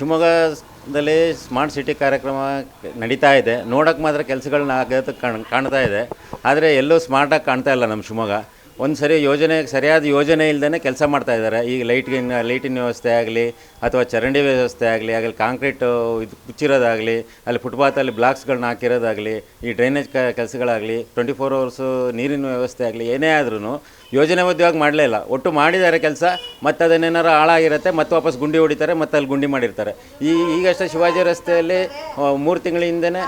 ಶಿವಮೊಗ್ಗದಲ್ಲಿ smart city ಕಾರ್ಯಕ್ರಮ ನಡೀತಾ ಇದೆ. ನೋಡೋಕೆ ಮಾತ್ರ ಕೆಲಸಗಳನ್ನ ಕಾಣ್, ಕಾಣ್ತಾ ಇದೆ. ಆದರೆ ಎಲ್ಲೂ ಸ್ಮಾರ್ಟಾಗಿ ಕಾಣ್ತಾ ಇಲ್ಲ ನಮ್ಮ ಶಿವಮೊಗ್ಗ. ಒಂದು ಸರಿ ಯೋಜನೆ, ಸರಿಯಾದ ಯೋಜನೆ ಇಲ್ಲದೇ ಕೆಲಸ ಮಾಡ್ತಾ ಇದ್ದಾರೆ. ಈಗ ಲೈಟ್ಗಿನ, ಲೈಟಿನ ವ್ಯವಸ್ಥೆ ಆಗಲಿ, ಅಥವಾ ಚರಂಡಿ ವ್ಯವಸ್ಥೆ ಆಗಲಿ ಆಗಲಿ ಕಾಂಕ್ರೀಟು ಇದು ಮುಚ್ಚಿರೋದಾಗಲಿ, ಅಲ್ಲಿ ಫುಟ್ಪಾತಲ್ಲಿ ಬ್ಲಾಕ್ಸ್ಗಳನ್ನ ಹಾಕಿರೋದಾಗಲಿ, ಈ ಡ್ರೈನೇಜ್ ಕ, ಕೆಲಸಗಳಾಗಲಿ, ಟ್ವೆಂಟಿ ಫೋರ್ ಅವರ್ಸು ನೀರಿನ ವ್ಯವಸ್ಥೆ ಆಗಲಿ, ಏನೇ ಆದ್ರೂ ಯೋಜನೆಬದ್ಧವಾಗಿ ಮಾಡಲೇ ಇಲ್ಲ. ಒಟ್ಟು ಮಾಡಿದ್ದಾರೆ ಕೆಲಸ, ಮತ್ತು ಅದನ್ನೇನಾರು ಹಾಳಾಗಿರುತ್ತೆ, ಮತ್ತೆ ವಾಪಸ್ ಗುಂಡಿ ಹೊಡಿತಾರೆ, ಮತ್ತು ಅಲ್ಲಿ ಗುಂಡಿ ಮಾಡಿರ್ತಾರೆ. ಈ, ಈಗಷ್ಟೇ ಶಿವಾಜಿ ರಸ್ತೆಯಲ್ಲಿ ಮೂರು ತಿಂಗಳಿಂದನೇ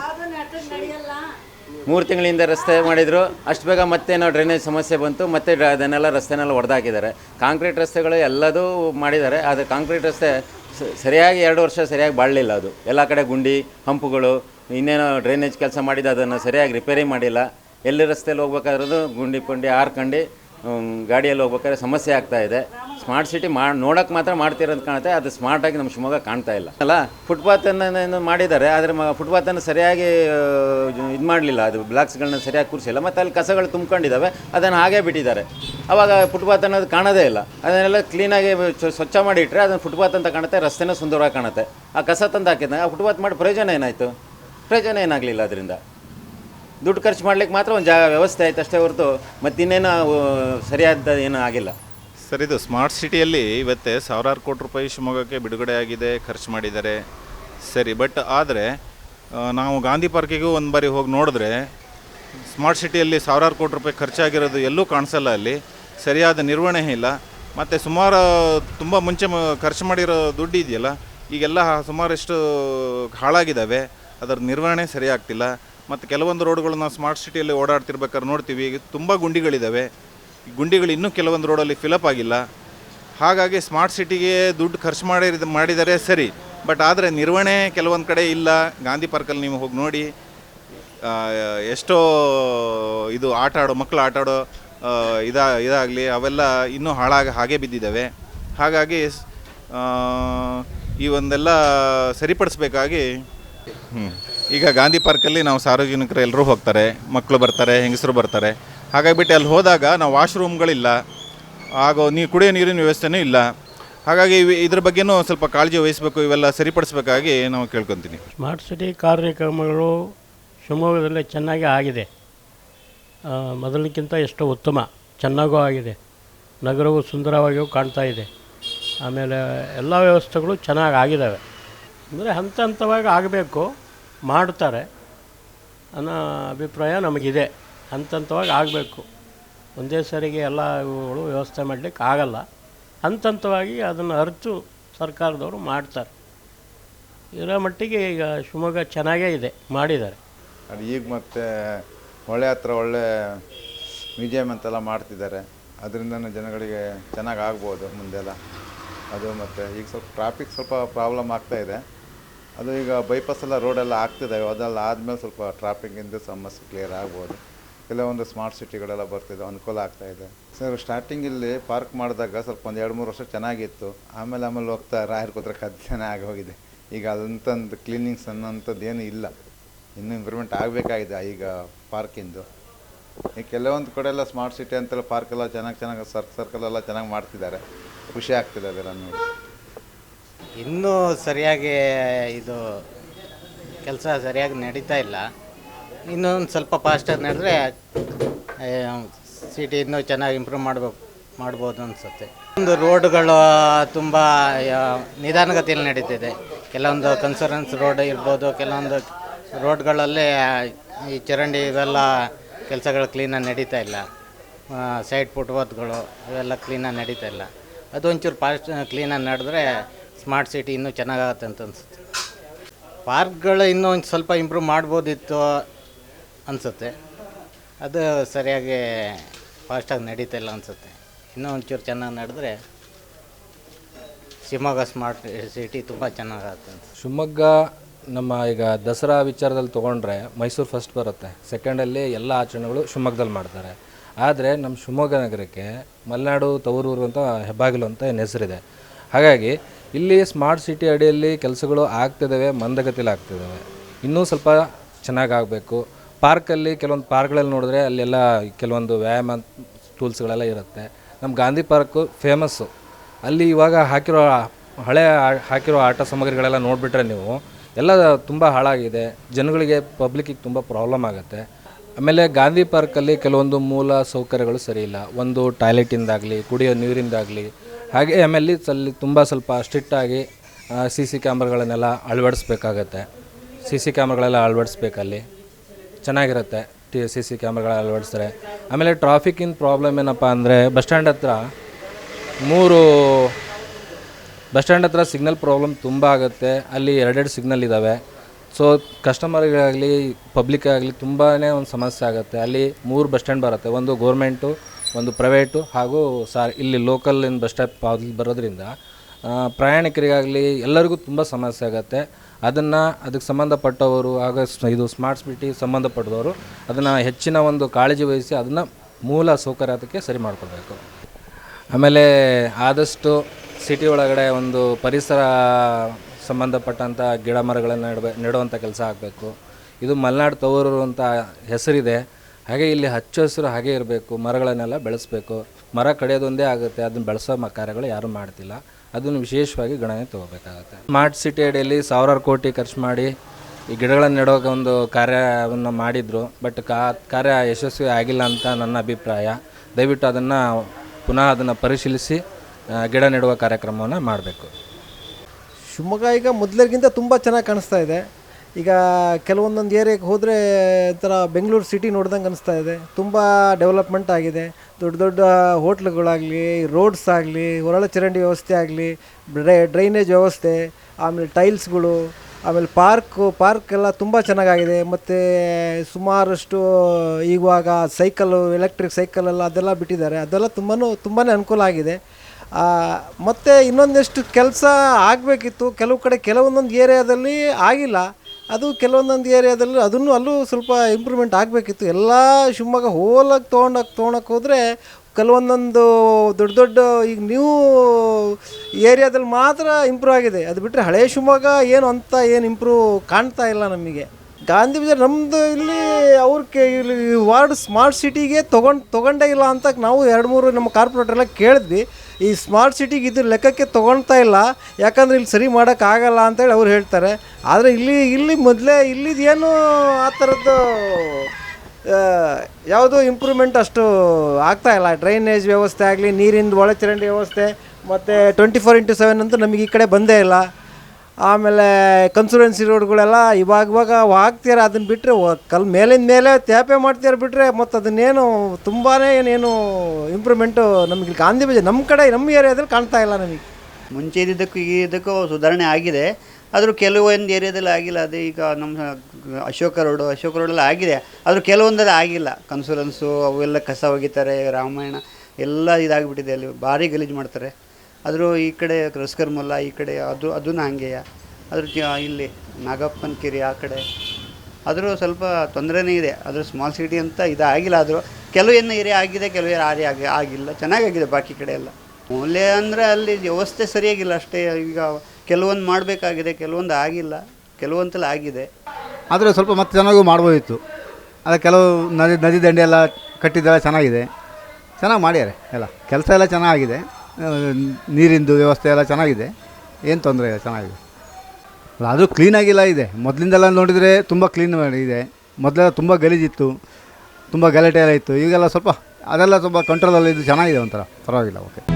ಮೂರು ತಿಂಗಳಿಂದ ರಸ್ತೆ ಮಾಡಿದರು. ಅಷ್ಟು ಬೇಗ ಮತ್ತೇನೋ ಡ್ರೈನೇಜ್ ಸಮಸ್ಯೆ ಬಂತು. ಮತ್ತೆ ಅದನ್ನೆಲ್ಲ ರಸ್ತೆನೆಲ್ಲ ಹೊಡೆದಾಕಿದ್ದಾರೆ ಕಾಂಕ್ರೀಟ್ ರಸ್ತೆಗಳು ಎಲ್ಲದೂ ಮಾಡಿದ್ದಾರೆ. ಆದರೆ ಕಾಂಕ್ರೀಟ್ ರಸ್ತೆ ಸರಿಯಾಗಿ ಎರಡು ವರ್ಷ ಸರಿಯಾಗಿ ಬಾಳಲಿಲ್ಲ ಅದು. ಎಲ್ಲ ಕಡೆ ಗುಂಡಿ, ಹಂಪುಗಳು, ಇನ್ನೇನೋ ಡ್ರೈನೇಜ್ ಕೆಲಸ ಮಾಡಿದ್ದು ಅದನ್ನು ಸರಿಯಾಗಿ ರಿಪೇರಿ ಮಾಡಿಲ್ಲ. ಎಲ್ಲಿ ರಸ್ತೆಯಲ್ಲಿ ಹೋಗ್ಬೇಕಾದ್ರೂ ಗುಂಡಿ ಪುಂಡಿ ಹಾರ್ಕೊಂಡು ಗಾಡಿಯಲ್ಲಿ ಹೋಗ್ಬೇಕಾದ್ರೆ ಸಮಸ್ಯೆ ಆಗ್ತಾ ಇದೆ. ಸ್ಮಾರ್ಟ್ ಸಿಟಿ ಮಾ, ನೋಡೋಕೆ ಮಾತ್ರ ಮಾಡ್ತಿರೋದು ಕಾಣುತ್ತೆ, ಅದು ಸ್ಮಾರ್ಟಾಗಿ ನಮ್ಮ ಶಿವಮೊಗ್ಗ ಕಾಣ್ತಾ ಇಲ್ಲ. ಅಲ್ಲ, ಫುಟ್ಪಾತನ್ನು ಮಾಡಿದ್ದಾರೆ, ಆದರೆ ಫುಟ್ಪಾತನ್ನು ಸರಿಯಾಗಿ ಇದು ಮಾಡಲಿಲ್ಲ, ಅದು ಬ್ಲಾಕ್ಸ್ಗಳನ್ನ ಸರಿಯಾಗಿ ಕೂರಿಸಿಲ್ಲ. ಮತ್ತು ಅಲ್ಲಿ ಕಸಗಳು ತುಂಬ್ಕೊಂಡಿದ್ದಾವೆ ಅದನ್ನು ಹಾಗೇ ಬಿಟ್ಟಿದ್ದಾರೆ. ಅವಾಗ ಫುಟ್ಪಾತ್ ಅನ್ನೋದು ಕಾಣೋದೇ ಇಲ್ಲ. ಅದನ್ನೆಲ್ಲ ಕ್ಲೀನಾಗಿ ಸ್ವಚ್ಛ ಮಾಡಿ ಇಟ್ಟರೆ ಅದನ್ನು ಫುಟ್ಪಾತ್ ಅಂತ ಕಾಣುತ್ತೆ, ರಸ್ತೆನೇ ಸುಂದರವಾಗಿ ಕಾಣುತ್ತೆ. ಆ ಕಸ ತಂದು ಹಾಕಿದ್ನ, ಆ ಫುಟ್ಪಾತ್ ಮಾಡಿ ಪ್ರಯೋಜನ ಏನಾಯಿತು? ಪ್ರಯೋಜನ ಏನಾಗಲಿಲ್ಲ ಅದರಿಂದ. ದುಡ್ಡು ಖರ್ಚು ಮಾಡ್ಲಿಕ್ಕೆ ಮಾತ್ರ ಒಂದು ಜಾಗ ವ್ಯವಸ್ಥೆ ಆಯ್ತು ಅಷ್ಟೇ ಹೊರತು, ಮತ್ತಿನ್ನೇನು ಸರಿಯಾದ ಏನೂ ಆಗಿಲ್ಲ. ಸರ್, ಇದು ಸ್ಮಾರ್ಟ್ ಸಿಟಿಯಲ್ಲಿ ಇವತ್ತೇ ಸಾವಿರಾರು ಕೋಟಿ ರೂಪಾಯಿ ಶಿವಮೊಗ್ಗಕ್ಕೆ ಬಿಡುಗಡೆ ಆಗಿದೆ, ಖರ್ಚು ಮಾಡಿದ್ದಾರೆ. ಸರಿ, ಬಟ್ ಆದರೆ ನಾವು ಗಾಂಧಿ ಪಾರ್ಕಿಗೂ ಒಂದು ಬಾರಿ ಹೋಗಿ ನೋಡಿದ್ರೆ, ಸ್ಮಾರ್ಟ್ ಸಿಟಿಯಲ್ಲಿ ಸಾವಿರಾರು ಕೋಟಿ ರೂಪಾಯಿ ಖರ್ಚಾಗಿರೋದು ಎಲ್ಲೂ ಕಾಣಿಸಲ್ಲ ಅಲ್ಲಿ. ಸರಿಯಾದ ನಿರ್ವಹಣೆ ಇಲ್ಲ. ಮತ್ತು ಸುಮಾರು ತುಂಬ ಮುಂಚೆ ಖರ್ಚು ಮಾಡಿರೋ ದುಡ್ಡು ಇದೆಯಲ್ಲ, ಈಗೆಲ್ಲ ಸುಮಾರಷ್ಟು ಹಾಳಾಗಿದ್ದಾವೆ. ಅದರ ನಿರ್ವಹಣೆ ಸರಿಯಾಗ್ತಿಲ್ಲ. ಮತ್ತು ಕೆಲವೊಂದು ರೋಡ್ಗಳು ನಾವು ಸ್ಮಾರ್ಟ್ ಸಿಟಿಯಲ್ಲಿ ಓಡಾಡ್ತಿರ್ಬೇಕಾದ್ರೆ ನೋಡ್ತೀವಿ. ತುಂಬ ಗುಂಡಿಗಳಿದ್ದಾವೆ. ಗುಂಡಿಗಳು ಇನ್ನೂ ಕೆಲವೊಂದು ರೋಡಲ್ಲಿ ಫಿಲಪ್ ಆಗಿಲ್ಲ. ಹಾಗಾಗಿ ಸ್ಮಾರ್ಟ್ ಸಿಟಿಗೆ ದುಡ್ಡು ಖರ್ಚು ಮಾಡಿ ಮಾಡಿದರೆ ಸರಿ. ಬಟ್ ಆದರೆ ನಿರ್ವಹಣೆ ಕೆಲವೊಂದು ಕಡೆ ಇಲ್ಲ. ಗಾಂಧಿ ಪಾರ್ಕಲ್ಲಿ ನೀವು ಹೋಗಿ ನೋಡಿ. ಎಷ್ಟೋ ಇದು ಆಟ ಆಡೋ ಮಕ್ಕಳು ಆಟ ಆಡೋ ಇದಾ, ಇದಾಗಲಿ ಅವೆಲ್ಲ ಇನ್ನೂ ಹಾಳಾಗಿ, ಹಾಗೆ ಬಿದ್ದಿದ್ದಾವೆ. ಹಾಗಾಗಿ ಈ ಒಂದೆಲ್ಲ ಸರಿಪಡಿಸ್ಬೇಕಾಗಿ ಈಗ ಗಾಂಧಿ ಪಾರ್ಕಲ್ಲಿ ನಾವು ಸಾರ್ವಜನಿಕರು ಎಲ್ಲರೂ ಹೋಗ್ತಾರೆ. ಮಕ್ಕಳು ಬರ್ತಾರೆ, ಹೆಂಗಸರು ಬರ್ತಾರೆ. ಹಾಗಾಗಿಬಿಟ್ಟು ಅಲ್ಲಿ ಹೋದಾಗ ನಾವು ವಾಶ್ರೂಮ್ಗಳಿಲ್ಲ. ಹಾಗೂ ನೀ ಕುಡಿಯೋ ನೀರಿನ ವ್ಯವಸ್ಥೆನೂ ಇಲ್ಲ. ಹಾಗಾಗಿ ಇದ್ರ ಬಗ್ಗೆನೂ ಸ್ವಲ್ಪ ಕಾಳಜಿ ವಹಿಸಬೇಕು, ಇವೆಲ್ಲ ಸರಿಪಡಿಸಬೇಕಾಗಿ ನಾವು ಕೇಳ್ಕೊತೀನಿ. ಸ್ಮಾರ್ಟ್ ಸಿಟಿ ಕಾರ್ಯಕ್ರಮಗಳು ಶಿವಮೊಗ್ಗದಲ್ಲಿ ಚೆನ್ನಾಗಿ ಆಗಿದೆ. ಮೊದಲಕ್ಕಿಂತ ಎಷ್ಟೋ ಉತ್ತಮ, ಚೆನ್ನಾಗೂ ಆಗಿದೆ. ನಗರವು ಸುಂದರವಾಗಿಯೂ ಕಾಣ್ತಾ ಇದೆ. ಆಮೇಲೆ ಎಲ್ಲ ವ್ಯವಸ್ಥೆಗಳು ಚೆನ್ನಾಗಿ ಆಗಿದ್ದಾವೆ. ಅಂದರೆ ಹಂತ ಹಂತವಾಗಿ ಆಗಬೇಕು, ಮಾಡ್ತಾರೆ ಅನ್ನೋ ಅಭಿಪ್ರಾಯ ನಮಗಿದೆ. ಹಂತ ಹಂತವಾಗಿ ಆಗಬೇಕು. ಒಂದೇ ಸರಿಗೆ ಎಲ್ಲ ಇವುಗಳು ವ್ಯವಸ್ಥೆ ಮಾಡಲಿಕ್ಕೆ ಆಗಲ್ಲ. ಹಂತ ಹಂತವಾಗಿ ಅದನ್ನು ಅರಿತು ಸರ್ಕಾರದವರು ಮಾಡ್ತಾರೆ. ಇರೋ ಮಟ್ಟಿಗೆ ಈಗ ಶಿವಮೊಗ್ಗ ಚೆನ್ನಾಗೇ ಇದೆ ಮಾಡಿದ್ದಾರೆ. ಅದು ಈಗ ಮತ್ತೆ ಹೊಳೆ ಹತ್ರ ಒಳ್ಳೆ ಮ್ಯೂಸಿಯಂ ಅಂತೆಲ್ಲ ಮಾಡ್ತಿದ್ದಾರೆ. ಅದರಿಂದ ಜನಗಳಿಗೆ ಚೆನ್ನಾಗಿ ಆಗ್ಬೋದು ಮುಂದೆಲ್ಲ. ಅದು ಮತ್ತು ಈಗ ಸ್ವಲ್ಪ ಟ್ರಾಫಿಕ್ ಸ್ವಲ್ಪ ಪ್ರಾಬ್ಲಮ್ ಆಗ್ತಾ ಇದೆ. ಅದು ಈಗ ಬೈಪಾಸ್ ಎಲ್ಲ ರೋಡೆಲ್ಲ ಆಗ್ತಿದ್ದಾವೆ ಅದೆಲ್ಲ ಆದಮೇಲೆ ಸ್ವಲ್ಪ ಟ್ರಾಫಿಕ್ಕಿಂದ ಸಮಸ್ಯೆ ಕ್ಲಿಯರ್ ಆಗ್ಬೋದು. ಕೆಲವೊಂದು ಸ್ಮಾರ್ಟ್ ಸಿಟಿಗಳೆಲ್ಲ ಬರ್ತಿದೆ ಅನುಕೂಲ ಆಗ್ತಾ ಇದೆ. ಸರ್ ಸ್ಟಾರ್ಟಿಂಗ್ ಇಲ್ಲಿ ಪಾರ್ಕ್ ಮಾಡಿದಾಗ ಸ್ವಲ್ಪ ಒಂದು ಎರಡು ಮೂರು ವರ್ಷ ಚೆನ್ನಾಗಿತ್ತು. ಆಮೇಲೆ ಆಮೇಲೆ ಹೋಗ್ತಾ ರಾಯರ್ ಕುದ್ರೆ ಕದ್ದನೆ ಆಗಿ ಹೋಗಿದೆ. ಈಗ ಅದಂತಂದು ಕ್ಲೀನಿಂಗ್ಸ್ ಅನ್ನೋಂಥದ್ದು ಏನೂ ಇಲ್ಲ. ಇನ್ನೂ ಇಂಪ್ರೂವ್ಮೆಂಟ್ ಆಗಬೇಕಾಗಿದೆ ಈಗ ಪಾರ್ಕಿಂದು. ಈ ಕೆಲವೊಂದು ಕಡೆ ಎಲ್ಲ ಸ್ಮಾರ್ಟ್ ಸಿಟಿ ಅಂತೆಲ್ಲ ಪಾರ್ಕ್ ಎಲ್ಲ ಚೆನ್ನಾಗಿ ಚೆನ್ನಾಗಿ ಸರ್ಕ್ ಸರ್ಕಲ್ ಎಲ್ಲ ಚೆನ್ನಾಗಿ ಮಾಡ್ತಿದ್ದಾರೆ. ಖುಷಿ ಆಗ್ತಿದೆ ಅದೆಲ್ಲ ನೋಡಿ. ಇನ್ನೂ ಸರಿಯಾಗಿ ಇದು ಕೆಲಸ ಸರಿಯಾಗಿ ನಡೀತಾ ಇಲ್ಲ. ಇನ್ನೊಂದು ಸ್ವಲ್ಪ ಫಾಸ್ಟಾಗಿ ನಡೆದ್ರೆ ಸಿಟಿ ಇನ್ನೂ ಚೆನ್ನಾಗಿ ಇಂಪ್ರೂವ್ ಮಾಡಬೇಕು ಮಾಡ್ಬೋದು ಅನಿಸುತ್ತೆ. ಒಂದು ರೋಡ್ಗಳು ತುಂಬ ನಿಧಾನಗತಿಯಲ್ಲಿ ನಡೀತಿದೆ. ಕೆಲವೊಂದು ಕನ್ಸರೆನ್ಸ್ ರೋಡ್ ಇರ್ಬೋದು, ಕೆಲವೊಂದು ರೋಡ್ಗಳಲ್ಲಿ ಈ ಚರಂಡಿ ಇವೆಲ್ಲ ಕೆಲಸಗಳು ಕ್ಲೀನಾಗಿ ನಡೀತಾ ಇಲ್ಲ. ಸೈಡ್ ಫುಟ್ಪಾತ್ಗಳು ಇವೆಲ್ಲ ಕ್ಲೀನಾಗಿ ನಡೀತಾ ಇಲ್ಲ. ಅದು ಒಂಚೂರು ಫಾಸ್ಟ್ ಕ್ಲೀನಾಗಿ ನಡೆದ್ರೆ ಸ್ಮಾರ್ಟ್ ಸಿಟಿ ಇನ್ನೂ ಚೆನ್ನಾಗಾಗತ್ತೆ ಅಂತ ಅನಿಸುತ್ತೆ. ಪಾರ್ಕ್ಗಳು ಇನ್ನೂ ಒಂದು ಸ್ವಲ್ಪ ಇಂಪ್ರೂವ್ ಮಾಡ್ಬೋದಿತ್ತು. ಅನಿಸುತ್ತೆ. ಅದು ಸರಿಯಾಗಿ ಫಾಸ್ಟಾಗಿ ನಡೀತಾ ಇಲ್ಲ ಅನಿಸುತ್ತೆ. ಇನ್ನೂ ಒಂಚೂರು ಚೆನ್ನಾಗಿ ನಡೆದ್ರೆ ಶಿವಮೊಗ್ಗ ಸ್ಮಾರ್ಟ್ ಸಿಟಿ ತುಂಬ ಚೆನ್ನಾಗುತ್ತೆ ಶಿವಮೊಗ್ಗ ನಮ್ಮ ಈಗ ದಸರಾ ವಿಚಾರದಲ್ಲಿ ತೊಗೊಂಡ್ರೆ ಮೈಸೂರು ಫಸ್ಟ್ ಬರುತ್ತೆ. ಸೆಕೆಂಡಲ್ಲಿ ಎಲ್ಲ ಆಚರಣೆಗಳು ಶಿವಮೊಗ್ಗದಲ್ಲಿ ಮಾಡ್ತಾರೆ. ಆದರೆ ನಮ್ಮ ಶಿವಮೊಗ್ಗ ನಗರಕ್ಕೆ ಮಲೆನಾಡು, ತವರೂರು ಅಂತ ಹೆಬ್ಬಾಗಿಲು ಅಂತ ಏನು ಹೆಸರಿದೆ. ಹಾಗಾಗಿ ಇಲ್ಲಿ ಸ್ಮಾರ್ಟ್ ಸಿಟಿ ಅಡಿಯಲ್ಲಿ ಕೆಲಸಗಳು ಆಗ್ತಿದ್ದಾವೆ ಮಂದಗತಿಲಿ ಆಗ್ತಿದ್ದಾವೆ ಇನ್ನೂ ಸ್ವಲ್ಪ ಚೆನ್ನಾಗಿ ಆಗಬೇಕು. ಪಾರ್ಕಲ್ಲಿ ಕೆಲವೊಂದು ಪಾರ್ಕ್ಗಳಲ್ಲಿ ನೋಡಿದ್ರೆ ಅಲ್ಲೆಲ್ಲ ಕೆಲವೊಂದು ವ್ಯಾಯಾಮ ಟೂಲ್ಸ್ಗಳೆಲ್ಲ ಇರುತ್ತೆ. ನಮ್ಮ ಗಾಂಧಿ ಪಾರ್ಕು ಫೇಮಸ್ಸು. ಅಲ್ಲಿ ಇವಾಗ ಹಾಕಿರೋ ಹಳೆ ಹಾಕಿರೋ ಆಟ ಸಾಮಗ್ರಿಗಳೆಲ್ಲ ನೋಡಿಬಿಟ್ರೆ ನೀವು, ಎಲ್ಲ ತುಂಬ ಹಾಳಾಗಿದೆ. ಜನಗಳಿಗೆ ಪಬ್ಲಿಕ್ಕಿಗೆ ತುಂಬ ಪ್ರಾಬ್ಲಮ್ ಆಗುತ್ತೆ. ಆಮೇಲೆ ಗಾಂಧಿ ಪಾರ್ಕಲ್ಲಿ ಕೆಲವೊಂದು ಮೂಲ ಸೌಕರ್ಯಗಳು ಸರಿಯಿಲ್ಲ ಒಂದು ಟಾಯ್ಲೆಟಿಂದಾಗಲಿ, ಕುಡಿಯೋ ನೀರಿಂದಾಗಲಿ, ಹಾಗೆ ಆಮೇಲೆ ಅಲ್ಲಿ ತುಂಬ ಸ್ವಲ್ಪ ಸ್ಟ್ರಿಕ್ಟಾಗಿ ಸಿ ಸಿ ಕ್ಯಾಮ್ರಾಗಳನ್ನೆಲ್ಲ ಅಳವಡಿಸ್ಬೇಕಾಗತ್ತೆ. ಸಿ ಸಿ ಕ್ಯಾಮ್ರಾಗಳೆಲ್ಲ ಅಳವಡಿಸ್ಬೇಕಲ್ಲಿ. ಚೆನ್ನಾಗಿರುತ್ತೆ. ಟಿ, ಸಿ ಸಿ ಕ್ಯಾಮ್ರಾಗಳು ಅಳವಡಿಸ್ತಾರೆ. ಆಮೇಲೆ ಟ್ರಾಫಿಕ್ಕಿನ ಪ್ರಾಬ್ಲಮ್ ಏನಪ್ಪ ಅಂದರೆ ಬಸ್ ಸ್ಟ್ಯಾಂಡ್ ಹತ್ರ ಮೂರು ಬಸ್ ಸ್ಟ್ಯಾಂಡ್ ಹತ್ರ ಸಿಗ್ನಲ್ ಪ್ರಾಬ್ಲಮ್ ತುಂಬ ಆಗುತ್ತೆ. ಅಲ್ಲಿ ಎರಡೆರಡು ಸಿಗ್ನಲ್ ಇದ್ದಾವೆ ಸೊ ಕಸ್ಟಮರ್ಗಾಗಲಿ ಪಬ್ಲಿಕ್ ಆಗಲಿ ತುಂಬಾ ಒಂದು ಸಮಸ್ಯೆ ಆಗುತ್ತೆ. ಅಲ್ಲಿ ಮೂರು ಬಸ್ ಸ್ಟ್ಯಾಂಡ್ ಬರುತ್ತೆ. ಒಂದು ಗೋರ್ಮೆಂಟು ಒಂದು ಪ್ರೈವೇಟು ಹಾಗೂ ಸಾರ್ ಇಲ್ಲಿ ಲೋಕಲ್ ಬಸ್ ಸ್ಟಾಪ್ ಬರೋದ್ರಿಂದ ಪ್ರಯಾಣಿಕರಿಗಾಗಲಿ ಎಲ್ಲರಿಗೂ ತುಂಬ ಸಮಸ್ಯೆ ಆಗುತ್ತೆ. ಅದನ್ನು ಅದಕ್ಕೆ ಸಂಬಂಧಪಟ್ಟವರು, ಆಗ ಇದು ಸ್ಮಾರ್ಟ್ ಸಿಟಿ ಸಂಬಂಧಪಟ್ಟವರು ಅದನ್ನು ಹೆಚ್ಚಿನ ಒಂದು ಕಾಳಜಿ ವಹಿಸಿ ಅದನ್ನು ಮೂಲ ಸೌಕರ್ಯಕ್ಕೆ ಸರಿ ಮಾಡಿಕೊಡ್ಬೇಕು ಆಮೇಲೆ ಆದಷ್ಟು ಸಿಟಿ ಒಳಗಡೆ ಒಂದು ಪರಿಸರ ಸಂಬಂಧಪಟ್ಟಂಥ ಗಿಡ ಮರಗಳನ್ನು ನೆಡಬೇ ನೆಡುವಂಥ ಕೆಲಸ ಆಗಬೇಕು. ಇದು ಮಲೆನಾಡು ತವರು ಅಂತ ಹೆಸರಿದೆ. ಹಾಗೆ ಇಲ್ಲಿ ಹಚ್ಚ ಹಸಿರು ಹಾಗೆ ಇರಬೇಕು. ಮರಗಳನ್ನೆಲ್ಲ ಬೆಳೆಸಬೇಕು. ಮರ ಕಡಿಯೋದೊಂದೇ ಆಗುತ್ತೆ. ಅದನ್ನು ಬೆಳೆಸೋ ಕಾರ್ಯಗಳು ಯಾರೂ ಮಾಡ್ತಿಲ್ಲ. ಅದನ್ನು ವಿಶೇಷವಾಗಿ ಗಣನೆ ತಗೋಬೇಕಾಗುತ್ತೆ. ಸ್ಮಾರ್ಟ್ ಸಿಟಿ ಅಡಿಯಲ್ಲಿ ಸಾವಿರಾರು ಕೋಟಿ ಖರ್ಚು ಮಾಡಿ ಈ ಗಿಡಗಳನ್ನು ನೆಡೋಕೆ ಒಂದು ಕಾರ್ಯವನ್ನು ಮಾಡಿದರು ಬಟ್ ಕಾ, ಕಾರ್ಯ ಯಶಸ್ವಿ ಆಗಿಲ್ಲ ಅಂತ ನನ್ನ ಅಭಿಪ್ರಾಯ. ದಯವಿಟ್ಟು ಅದನ್ನು ಪುನಃ ಅದನ್ನು ಪರಿಶೀಲಿಸಿ ಗಿಡ ನೆಡುವ ಕಾರ್ಯಕ್ರಮವನ್ನು ಮಾಡಬೇಕು. ಶಿವಮೊಗ್ಗ ಈಗ ಮೊದಲಿಗಿಂತ ತುಂಬ ಚೆನ್ನಾಗಿ ಕಾಣಿಸ್ತಾ ಇದೆ. ಈಗ ಕೆಲವೊಂದೊಂದು ಏರಿಯಾಗೆ ಹೋದರೆ ಒಂಥರ ಬೆಂಗಳೂರು ಸಿಟಿ ನೋಡ್ದಂಗೆ ಅನಿಸ್ತಾ ಇದೆ. ತುಂಬ ಡೆವಲಪ್ಮೆಂಟ್ ಆಗಿದೆ. ದೊಡ್ಡ ದೊಡ್ಡ ಹೋಟ್ಲುಗಳಾಗಲಿ, ರೋಡ್ಸ್ ಆಗಲಿ, ಹೊರಳ ಚರಂಡಿ ವ್ಯವಸ್ಥೆ ಆಗಲಿ, ಡ್ರೈ, ಡ್ರೈನೇಜ್ ವ್ಯವಸ್ಥೆ, ಆಮೇಲೆ ಟೈಲ್ಸ್ಗಳು, ಆಮೇಲೆ ಪಾರ್ಕು ಪಾರ್ಕ್ ಎಲ್ಲ ತುಂಬ ಚೆನ್ನಾಗಾಗಿದೆ. ಮತ್ತು ಸುಮಾರಷ್ಟು ಇವಾಗ ಸೈಕಲ್ಲು, ಎಲೆಕ್ಟ್ರಿಕ್ ಸೈಕಲ್ ಎಲ್ಲ ಅದೆಲ್ಲ ಬಿಟ್ಟಿದ್ದಾರೆ. ಅದೆಲ್ಲ ತುಂಬಾ ತುಂಬಾ ಅನುಕೂಲ ಆಗಿದೆ. ಮತ್ತೆ ಇನ್ನೊಂದಷ್ಟು ಕೆಲಸ ಆಗಬೇಕಿತ್ತು. ಕೆಲವು ಕಡೆ, ಕೆಲವೊಂದೊಂದು ಏರಿಯಾದಲ್ಲಿ ಆಗಿಲ್ಲ. ಅದು ಕೆಲವೊಂದೊಂದು ಏರಿಯಾದಲ್ಲಿ ಅದನ್ನು ಅಲ್ಲೂ ಸ್ವಲ್ಪ ಇಂಪ್ರೂವ್ಮೆಂಟ್ ಆಗಬೇಕಿತ್ತು. ಎಲ್ಲ ಶಿವಮೊಗ್ಗ ಹೋಲಾಗಿ ತೊಗೊಂಡೋಗಿ ತೊಗೊಳಕ್ಕೆ ಹೋದರೆ ಕೆಲವೊಂದೊಂದು ದೊಡ್ಡ ದೊಡ್ಡ ಈಗ ನ್ಯೂ ಏರಿಯಾದಲ್ಲಿ ಮಾತ್ರ ಇಂಪ್ರೂವ್ ಆಗಿದೆ. ಅದು ಬಿಟ್ಟರೆ ಹಳೆ ಶಿವಮೊಗ್ಗ ಏನು ಅಂತ ಏನು ಇಂಪ್ರೂವ್ ಕಾಣ್ತಾ ಇಲ್ಲ ನಮಗೆ. ಗಾಂಧಿ ಬಜಾರ್ ನಮ್ಮದು ಇಲ್ಲಿ ಅವ್ರ ಕೆ ಇಲ್ಲಿ ವಾರ್ಡ್ ಸ್ಮಾರ್ಟ್ ಸಿಟಿಗೆ ತೊಗೊಂಡು ತೊಗೊಂಡೇ ಇಲ್ಲ ಅಂತ ನಾವು ಎರಡು ಮೂರು ನಮ್ಮ ಕಾರ್ಪೊರೇಟರ್ ಎಲ್ಲ ಕೇಳಿದ್ವಿ. ಈ ಸ್ಮಾರ್ಟ್ ಸಿಟಿಗೆ ಇದು ಲೆಕ್ಕಕ್ಕೆ ತೊಗೊಳ್ತಾ ಇಲ್ಲ. ಯಾಕಂದ್ರೆ ಇಲ್ಲಿ ಸರಿ ಮಾಡೋಕ್ಕಾಗಲ್ಲ ಅಂತೇಳಿ ಅವ್ರು ಹೇಳ್ತಾರೆ. ಆದರೆ ಇಲ್ಲಿ ಇಲ್ಲಿ ಮೊದಲೇ, ಇಲ್ಲಿದು ಏನು ಆ ಥರದ್ದು ಯಾವುದೂ ಇಂಪ್ರೂವ್ಮೆಂಟ್ ಅಷ್ಟು ಆಗ್ತಾ ಇಲ್ಲ. ಡ್ರೈನೇಜ್ ವ್ಯವಸ್ಥೆ ಆಗಲಿ, ನೀರಿಂದು ಒಳಚರಂಡಿ ವ್ಯವಸ್ಥೆ, ಮತ್ತು ಟ್ವೆಂಟಿ ಫೋರ್ ಇಂಟು ಸೆವೆನ್ ಅಂತೂ ನಮಗೆ ಈ ಕಡೆ ಬಂದೇ ಇಲ್ಲ. ಆಮೇಲೆ ಕನ್ಸುರೆನ್ಸಿ ರೋಡ್ಗಳೆಲ್ಲ ಇವಾಗ ಇವಾಗ ಹಾಕ್ತೀರ ಅದನ್ನ ಬಿಟ್ಟರೆ ಕಲ್ ಮೇಲಿಂದ ಮೇಲೆ ತ್ಯಾಪೆ ಮಾಡ್ತೀರ ಬಿಟ್ಟರೆ ಮತ್ತು ಅದನ್ನೇನು ತುಂಬಾ ಏನೇನು ಇಂಪ್ರೂವ್ಮೆಂಟು ನಮಗೆ ಗಾಂಧಿ ಬಜಾರ್ ನಮ್ಮ ಕಡೆ ನಮ್ಮ ಏರಿಯಾದಲ್ಲಿ ಕಾಣ್ತಾ ಇಲ್ಲ ನಮಗೆ. ಮುಂಚೆ ಇದ್ದಕ್ಕೂ ಇದಕ್ಕೂ ಸುಧಾರಣೆ ಆಗಿದೆ. ಆದರೂ ಕೆಲವೊಂದು ಏರಿಯಾದಲ್ಲಿ ಆಗಿಲ್ಲ. ಅದು ಈಗ ನಮ್ಮ ಅಶೋಕ ರೋಡು ಅಶೋಕ ರೋಡೆಲ್ಲ ಆಗಿದೆ. ಆದರೂ ಕೆಲವೊಂದಲ್ಲಿ ಆಗಿಲ್ಲ. ಕನ್ಸುರೆನ್ಸು ಅವೆಲ್ಲ ಕಸ ಒಗಿತಾರೆ, ರಾಮಾಯಣ ಎಲ್ಲ ಇದಾಗಿಬಿಟ್ಟಿದೆ ಅಲ್ಲಿ. ಭಾರಿ ಗಲೀಜು ಮಾಡ್ತಾರೆ. ಆದರೂ ಈ ಕಡೆ ಕ್ರಸ್ಕರ್ ಮೊಲ್ಲ, ಈ ಕಡೆ ಅದು, ಅದನ್ನು ಹಾಗೆಯ ಅದ್ರ ಇಲ್ಲಿ ನಾಗಪ್ಪನ ಕೆರೆ ಆ ಕಡೆ. ಆದರೂ ಸ್ವಲ್ಪ ತೊಂದರೆನೇ ಇದೆ. ಆದರೂ ಸ್ಮಾಲ್ ಸಿಟಿ ಅಂತ ಇದಾಗಿಲ್ಲ. ಆದರೂ ಕೆಲವು ಏನು ಏರಿಯಾ ಆಗಿದೆ, ಕೆಲವು ಏರಿಯಾ ಆಗಿ, ಆಗಿಲ್ಲ. ಚೆನ್ನಾಗಾಗಿದೆ ಬಾಕಿ ಕಡೆ ಎಲ್ಲ. ಮೂಲೆ ಅಂದರೆ ಅಲ್ಲಿ ವ್ಯವಸ್ಥೆ ಸರಿಯಾಗಿಲ್ಲ ಅಷ್ಟೇ. ಈಗ ಕೆಲವೊಂದು ಮಾಡಬೇಕಾಗಿದೆ, ಕೆಲವೊಂದು ಆಗಿಲ್ಲ. ಕೆಲವೊಂದಲ್ಲಿ ಆಗಿದೆ. ಆದರೆ ಸ್ವಲ್ಪ ಮತ್ತೆ ಚೆನ್ನಾಗೂ ಮಾಡ್ಬೋದಿತ್ತು. ಅದು ಕೆಲವು ನದಿ ನದಿ ದಂಡೆ ಎಲ್ಲ ಕಟ್ಟಿದ್ದೆಲ್ಲ ಚೆನ್ನಾಗಿದೆ. ಚೆನ್ನಾಗಿ ಮಾಡ್ಯಾರೆ ಎಲ್ಲ. ಕೆಲಸ ಎಲ್ಲ ಚೆನ್ನಾಗಿದೆ. ನೀರಿಂದು ವ್ಯವಸ್ಥೆ ಎಲ್ಲ ಚೆನ್ನಾಗಿದೆ. ಏನು ತೊಂದರೆ ಇಲ್ಲ, ಚೆನ್ನಾಗಿದೆ. ಅಲ್ಲ ಅದು ಕ್ಲೀನಾಗಿಲ್ಲ ಇದೆ. ಮೊದಲಿಂದೆಲ್ಲ ನೋಡಿದರೆ ತುಂಬ ಕ್ಲೀನ್ ಇದೆ. ಮೊದಲೆಲ್ಲ ತುಂಬ ಗಲೀಜಿತ್ತು. ತುಂಬ ಗಲಾಟೆ ಎಲ್ಲ ಇತ್ತು. ಈಗೆಲ್ಲ ಸ್ವಲ್ಪ ಅದೆಲ್ಲ ಸ್ವಲ್ಪ ಕಂಟ್ರೋಲಲ್ಲಿ ಇದು ಚೆನ್ನಾಗಿದೆ ಒಂಥರ. ಪರವಾಗಿಲ್ಲ ಓಕೆ